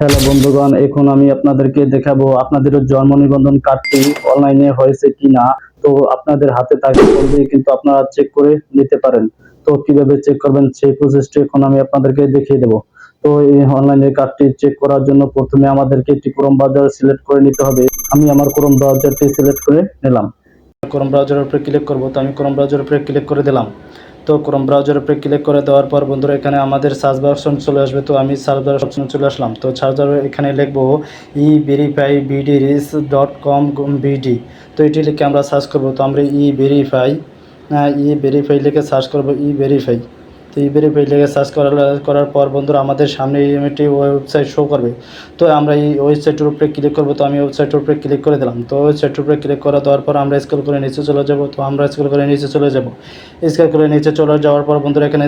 Hello বন্ধুগণ, এখন আমি আপনাদেরকে দেখাবো আপনাদের জন্ম নিবন্ধন কার্ডটি অনলাইনে হয়েছে কিনা। তো আপনাদের হাতে থাকে ফোন কিন্তু আপনারা চেক করে নিতে পারেন। তো কীভাবে চেক করবেন সেই প্রসেসটি এখন আমি আপনাদেরকে দেখিয়ে দেবো। তো এই অনলাইনে কার্ডটি চেক করার জন্য প্রথমে আমাদেরকে একটি ক্রোম ব্রাউজার সিলেক্ট করে নিতে হবে। আমি আমার ক্রোম ব্রাউজারটি সিলেক্ট করে নিলাম। ক্রোম ব্রাউজারের উপরে ক্লিক করব, তো আমি ক্রোম ব্রাউজারের উপরে ক্লিক করে দিলাম। তো ক্রোম ব্রাউজার উপরে ক্লিক করে দেওয়ার পর বন্ধুরা এখানে আমাদের সার্চ বার অপশন চলে আসবে। তো আমি সার্চ বার অপশন চলে আসলাম। তো সার্চ এখানে লিখব E verify BD RIS dot com BD তো এটি লিখে আমরা সার্চ করব। তো আমরা ই ভেরিফাই ই ভেরিফাই লিখে সার্চ করব ই ভেরিফাই তো ই ভেরিফাই লিখে সার্চ করার করার পর বন্ধুরা আমাদের সামনে এই একটি ওয়েবসাইট শো করবে। তো আমরা এই ওয়েবসাইটের উপরে ক্লিক করব, তো আমি ওয়েবসাইটের উপরে ক্লিক করে দিলাম। তো ওয়েবসাইটের উপরে ক্লিক করা দেওয়ার পর আমরা স্ক্রল করে নিচে চলে যাব, তো আমরা স্ক্রল করে নিচে চলে যাব। স্ক্রল করে নিচে চলে যাওয়ার পর বন্ধুরা এখানে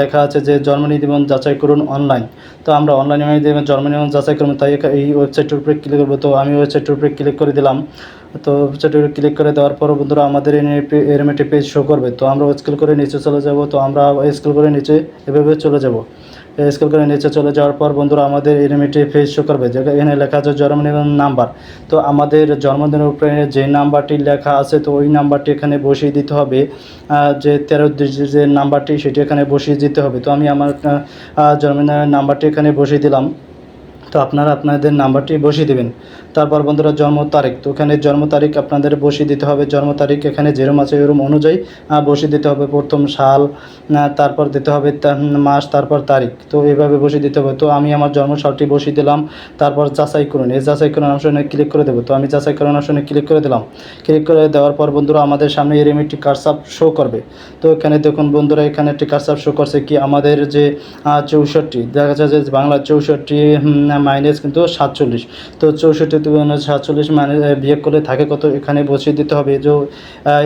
লেখা আছে যে জন্ম নিবন্ধন যাচাই করুন অনলাইন তো আমরা অনলাইনে জন্ম নিবন্ধন যাচাই করব, তাই এই ওয়েবসাইটের উপরে ক্লিক করব। তো আমি ওয়েবসাইটের উপরে ক্লিক করে দিলাম। তো ওয়েবসাইটের ক্লিক করে দেওয়ার পর বন্ধুরা আমাদের এরম একটি পেজ শো করবে। তো আমরা স্কেল করে নিচে চলে যাব। তো আমরা স্কেল করে নিচে এভাবে চলে যাব। স্কেল করে নিচে চলে যাওয়ার পর বন্ধুরা আমাদের এরমিটি পেজ শো করবে। যেখানে এখানে লেখা আছে জন্মদিন নাম্বার তো আমাদের জন্মদিনের উপরে যে নাম্বারটি লেখা আছে, তো ওই নাম্বারটি এখানে বসিয়ে দিতে হবে। যে তেরো যে নাম্বারটি সেটি এখানে বসিয়ে দিতে হবে। তো আমি আমার জন্মদিনের নাম্বারটি এখানে বসিয়ে দিলাম। তো আপনারা আপনাদের নাম্বারটি বসিয়ে দেবেন। তারপর বন্ধুরা, জন্ম তারিখ। তো এখানে জন্ম তারিখ আপনাদের বসিয়ে দিতে হবে। জন্ম তারিখ এখানে যেরম আছে এরম অনুযায়ী বসিয়ে দিতে হবে। প্রথম সাল তারপর দিতে হবে মাস, তারপর তারিখ। তো এভাবে বসিয়ে দিতে হবে। তো আমি আমার জন্ম সালটি বসিয়ে দিলাম। তারপর যাচাই করুন। এই যাচাই করুন অপশনে ক্লিক করে দেবো। তো আমি যাচাই করুন অপশনে ক্লিক করে দিলাম। ক্লিক করে দেওয়ার পর বন্ধুরা, আমাদের সামনে এরম একটি কার্সাপ শো করবে। তো এখানে দেখুন বন্ধুরা, এখানে একটি কার্সাপ শো করছে কি? আমাদের যে চৌষট্টি, দেখা যাচ্ছে যে বাংলা চৌষট্টি মাইনাস কিন্তু সাতচল্লিশ। তো চৌষট্টি সাতচল্লিশ মাইনাস বিয়োগ করলে থাকে কত? এখানে বসিয়ে দিতে হবে। যে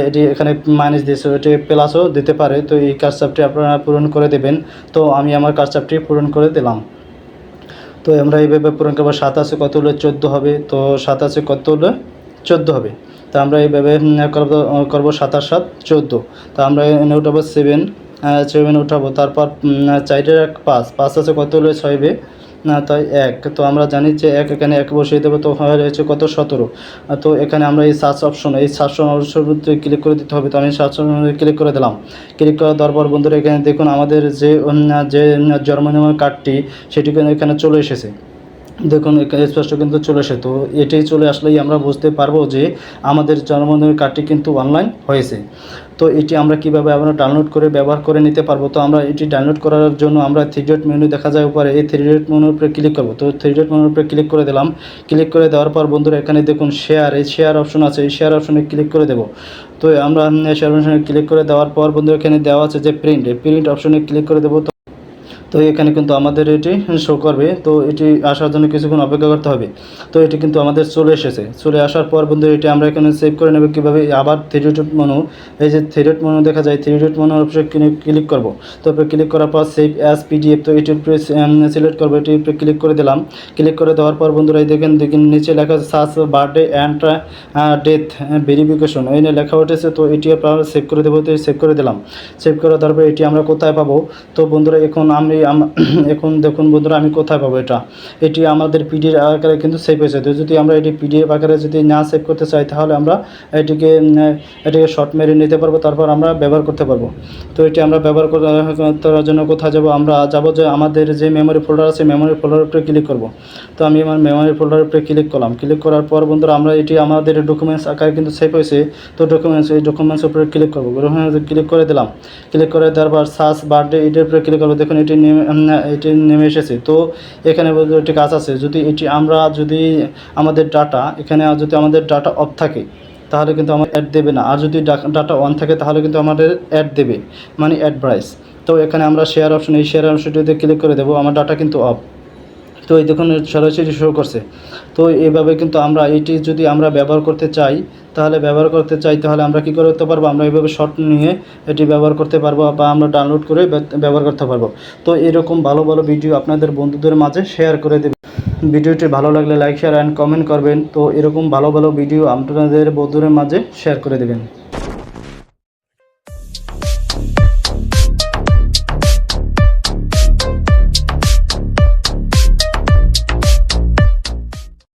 এটি এখানে মাইনাস দিয়েছে এটি প্লাসও দিতে পারে। তো এই কার্সাপটি আপনারা পূরণ করে দেবেন। তো আমি আমার কার্সাপটি পূরণ করে দিলাম। তো আমরা এইভাবে পূরণ করব। সাতাশে কত হলে চোদ্দ হবে? তো সাতাশে কত হলে চোদ্দ হবে? তো আমরা এইভাবে করব করব সাতাশ সাত চোদ্দ। তো আমরা এনে উঠাবো সেভেন সেভেন উঠাবো। তারপর উম, এক পাঁচ। পাঁচ আছে কত হলে ছয় না, তাই এক। তো আমরা জানি যে এক এখানে এক বসিয়ে দেবো, তো রয়েছে কত? সতেরো। তো এখানে আমরা এই সার্চ অপশন এই সার্চ অপশন ক্লিক করে দিতে হবে। তো আমি সার্চ ক্লিক করে দিলাম। ক্লিক করে দেওয়ার পর বন্ধুরা এখানে দেখুন আমাদের যে যে জন্ম নিবন্ধন কার্ডটি সেটি এখানে চলে এসেছে। দেখুন স্পষ্ট কিন্তু চলে এসে তো এটাই চলে আসলেই আমরা বুঝতে পারব যে আমাদের জন্মদিনের কার্ডটি কিন্তু অনলাইন হয়েছে। তো এটি আমরা কীভাবে আমরা ডাউনলোড করে ব্যবহার করে নিতে পারব? তো আমরা এটি ডাউনলোড করার জন্য আমরা থ্রি ডট মেনু দেখা যায় উপরে, এই থ্রি ডট মেনুর উপরে ক্লিক করব। তো থ্রি ডট মেনুর উপরে ক্লিক করে দিলাম। ক্লিক করে দেওয়ার পর বন্ধুরা, এখানে দেখুন শেয়ার এই শেয়ার অপশন আছে, এই শেয়ার অপশনে ক্লিক করে দেবো। তো আমরা শেয়ার অপশনে ক্লিক করে দেওয়ার পর বন্ধুরা, এখানে দেওয়া আছে যে প্রিন্ট এই প্রিন্ট অপশনে ক্লিক করে দেবো। তো এখানে কিন্তু আমাদের এটি শো করবে। তো এটি আসার জন্য কিছুক্ষণ অপেক্ষা করতে হবে। তো এটি কিন্তু আমাদের চলে এসেছে। চলে আসার পর বন্ধু, এটি আমরা এখানে সেভ করে নেব কীভাবে আবার থ্রি ডট মনু এই যে থ্রি ডট মনু দেখা যায় থ্রি ডট মনুর উপরে ক্লিক করব। তো ক্লিক করার পর সেভ অ্যাজ পিডিএফ তো এটির উপরে সিলেক্ট করব। এটির উপরে ক্লিক করে দিলাম। ক্লিক করে দেওয়ার পর বন্ধুরা, এই দেখেন দেখেন, নিচে লেখা search birthday and death verification এই নিয়ে লেখা উঠেছে, তো এটি আপনারা সেভ করে দেবো, তো সেভ করে দিলাম। সেভ করে দেওয়ার পর এটি আমরা কোথায় পাবো? তো বন্ধুরা, এখন আম- এখন দেখুন বন্ধুরা আমি কোথায় পাবো এটা? এটি আমাদের পিডিএফ আকারে কিন্তু সেভ হয়েছে। তো যদি আমরা এটি পিডিএফ আকারে যদি না সেভ করতে চাই, তাহলে আমরা এটিকে এটিকে শর্ট মেরে নিতে পারব, তারপর আমরা ব্যবহার করতে পারব। তো এটি আমরা ব্যবহার করা- করার জন্য কোথায় যাব? আমরা যাব যে আমাদের যে মেমোরি ফোল্ডার আছে মেমোরি ফোল্ডারের উপরে ক্লিক করব। তো আমি আমার মেমোরি ফোল্ডার উপরে ক্লিক করলাম। ক্লিক করার পর বন্ধুরা আমরা এটি আমাদের ডকুমেন্টস আকারে কিন্তু সেভ হয়েছে। তো ডকুমেন্টস এই ডকুমেন্টস উপরে ক্লিক করব। ক্লিক করে দিলাম। ক্লিক করে দেওয়ার পর সার্চ বার্থডে এটির উপরে ক্লিক করব। দেখুন এটি নেমে এটি নেমে এসেছে। তো এখানে একটি কাজ আছে, যদি এটি আমরা যদি আমাদের ডাটা এখানে যদি আমাদের ডাটা অফ থাকে, তাহলে কিন্তু আমার অ্যাড দেবে না। আর যদি ডাটা অন থাকে, তাহলে কিন্তু আমাদের অ্যাড দেবে মানে অ্যাড প্রাইস তো এখানে আমরা শেয়ার অপশন এই শেয়ার অপশনটিতে ক্লিক করে দেবো, আমার ডাটা কিন্তু অফ তো এই দেখুন সরাসরি শো করছে। তো এইভাবে কিন্তু আমরা, এটি যদি আমরা ব্যবহার করতে চাই, তাহলে ব্যবহার করতে চাই, তাহলে আমরা কী করতে পারব? আমরা এইভাবে শর্ট নিয়ে এটি ব্যবহার করতে পারব বা আমরা ডাউনলোড করে ব্যবহার করতে পারব। তো এরকম ভালো ভালো ভিডিও আপনাদের বন্ধুদের মাঝে শেয়ার করে দেবেন ভিডিওটি ভালো লাগলে লাইক শেয়ার অ্যান্ড কমেন্ট করবেন। তো এরকম ভালো ভালো ভিডিও আপনাদের বন্ধুদের মাঝে শেয়ার করে দেবেন।